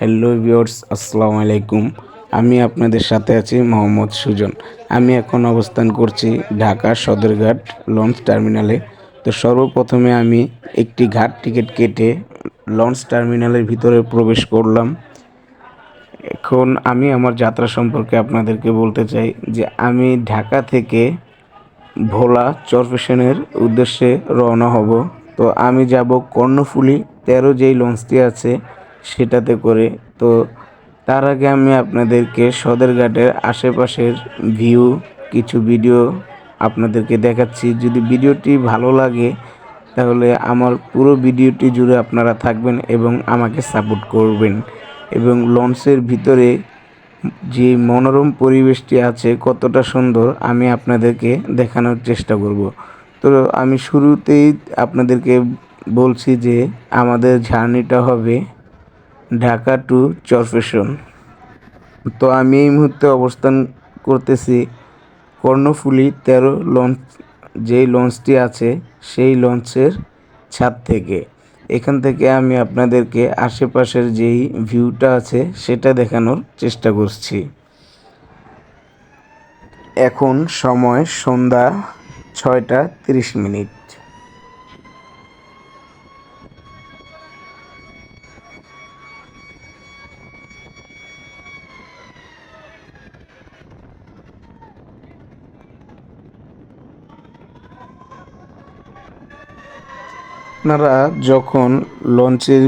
Hello viewers আসসালামু আলাইকুম। আমি আপনাদের সাথে আছি মোহাম্মদ সুজন। আমি এখন অবস্থান করছি ঢাকা সদরঘাট লঞ্চ টার্মিনালে। তো সর্বপ্রথমে আমি একটি ঘাট টিকিট কেটে লঞ্চ টার্মিনালের ভিতরে প্রবেশ করলাম। এখন আমি আমার যাত্রা সম্পর্কে আপনাদেরকে বলতে চাই যে আমি ঢাকা থেকে ভোলা চরপেশনের উদ্দেশ্যে রওনা হব। তো আমি যাব কর্ণফুলি, তেরো যেই লঞ্চটি আছে সেটাতে করে। তো তার আগে আমি আপনাদেরকে সদরঘাটের আশেপাশের ভিউ কিছু ভিডিও আপনাদেরকে দেখাচ্ছি। যদি ভিডিওটি ভালো লাগে, তাহলে আমার পুরো ভিডিওটি জুড়ে আপনারা থাকবেন এবং আমাকে সাপোর্ট করবেন। এবং লঞ্চের ভিতরে যে মনোরম পরিবেশটি আছে, কতটা সুন্দর, আমি আপনাদেরকে দেখানোর চেষ্টা করব। তো আমি শুরুতেই আপনাদেরকে বলছি যে, আমাদের জার্নিটা হবে ঢাকা টু চরফেশন। তো আমি এই মুহূর্তে অবস্থান করতেছি কর্ণফুলি তেরো লঞ্চ যেই লঞ্চটি আছে, সেই লঞ্চের ছাদ থেকে। এখান থেকে আমি আপনাদেরকে আশেপাশের যেই ভিউটা আছে, সেটা দেখানোর চেষ্টা করছি। এখন সময় সন্ধ্যা ছয়টা তিরিশ মিনিট। আপনারা যখন লঞ্চের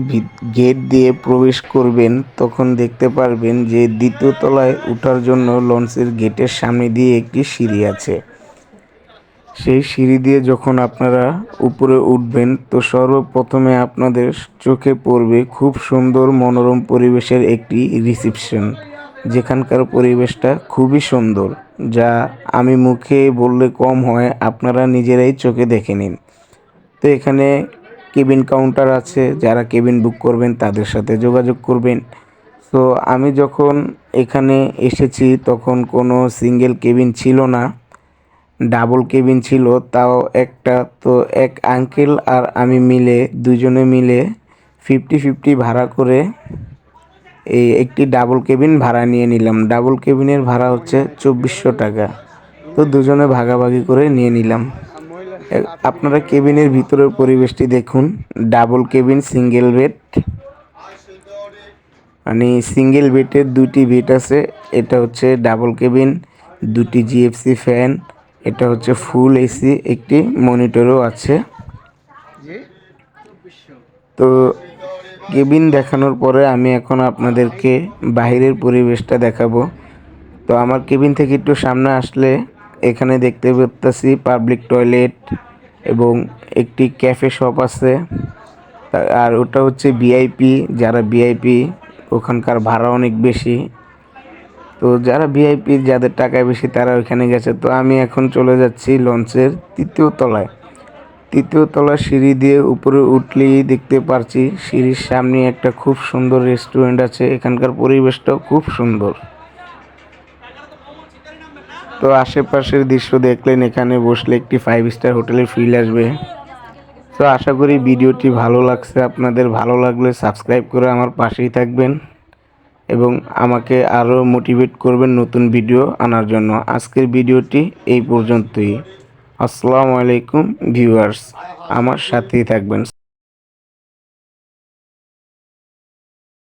গেট দিয়ে প্রবেশ করবেন, তখন দেখতে পারবেন যে দ্বিতীয় তলায় ওঠার জন্য লঞ্চের গেটের সামনে দিয়ে একটি সিঁড়ি আছে। সেই সিঁড়ি দিয়ে যখন আপনারা উপরে উঠবেন, তো সর্বপ্রথমে আপনাদের চোখে পড়বে খুব সুন্দর মনোরম পরিবেশের একটি রিসিপশন। যেখানকার পরিবেশটা খুবই সুন্দর, যা আমি মুখে বললে কম হয়, আপনারা নিজেরাই চোখে দেখে নিন। তো এখানে কেবিন কাউন্টার আছে, যারা কেবিন বুক করবেন তাদের সাথে যোগাযোগ করবেন। তো আমি যখন এখানে এসেছি তখন কোনো সিঙ্গেল কেবিন ছিল না, ডাবল কেবিন ছিল, তাও একটা। তো এক আঙ্কেল আর আমি মিলে, দুজনে মিলে ফিফটি ফিফটি ভাড়া করে এই একটি ডাবল কেবিন ভাড়া নিয়ে নিলাম। ডাবল কেবিনের ভাড়া হচ্ছে চব্বিশশো টাকা। তো দুজনে ভাগাভাগি করে নিয়ে নিলাম। আপনারা কেবিনের ভিতরের পরিবেশটি দেখুন। Double cabin, single bed. মানে সিঙ্গেল বেডের দুটি বেড আছে। এটা হচ্ছে ডাবল কেবিন, দুটি জিএফসি ফ্যান, এটা হচ্ছে ফুল এসি, একটি মনিটরও আছে। তো কেবিন দেখানোর পরে আমি এখন আপনাদেরকে বাহিরের পরিবেশটা দেখাবো। তো আমার কেবিন থেকে একটু সামনে আসলে এখানে দেখতে পাচ্ছি পাবলিক টয়লেট এবং একটি ক্যাফে শপ আছে। আর ওটা হচ্ছে ভিআইপি যারা ভিআইপি ওখানকার ভাড়া অনেক বেশি। তো যারা ভিআইপি যাদের টাকা বেশি তারা ওইখানে গেছে। তো আমি এখন চলে যাচ্ছি লঞ্চের তৃতীয় তলায়। তৃতীয় তলার সিঁড়ি দিয়ে উপরে উঠলেই দেখতে পারছি সিঁড়ির সামনে একটা খুব সুন্দর রেস্টুরেন্ট আছে। এখানকার পরিবেশটাও খুব সুন্দর। তো আশেপাশের দৃশ্য দেখলেন, এখানে বসলে একটি ফাইভ স্টার হোটেলে ফিল আসবে। তো আশা করি ভিডিওটি ভালো লাগছে, আপনাদের ভালো লাগলে সাবস্ক্রাইব করে আমার পাশেই থাকবেন এবং আমাকে আরও মোটিভেট করবেন নতুন ভিডিও আনার জন্য। আজকের ভিডিওটি এই পর্যন্তই। আসসালামু আলাইকুম ভিউয়ার্স আমার সাথেই থাকবেন।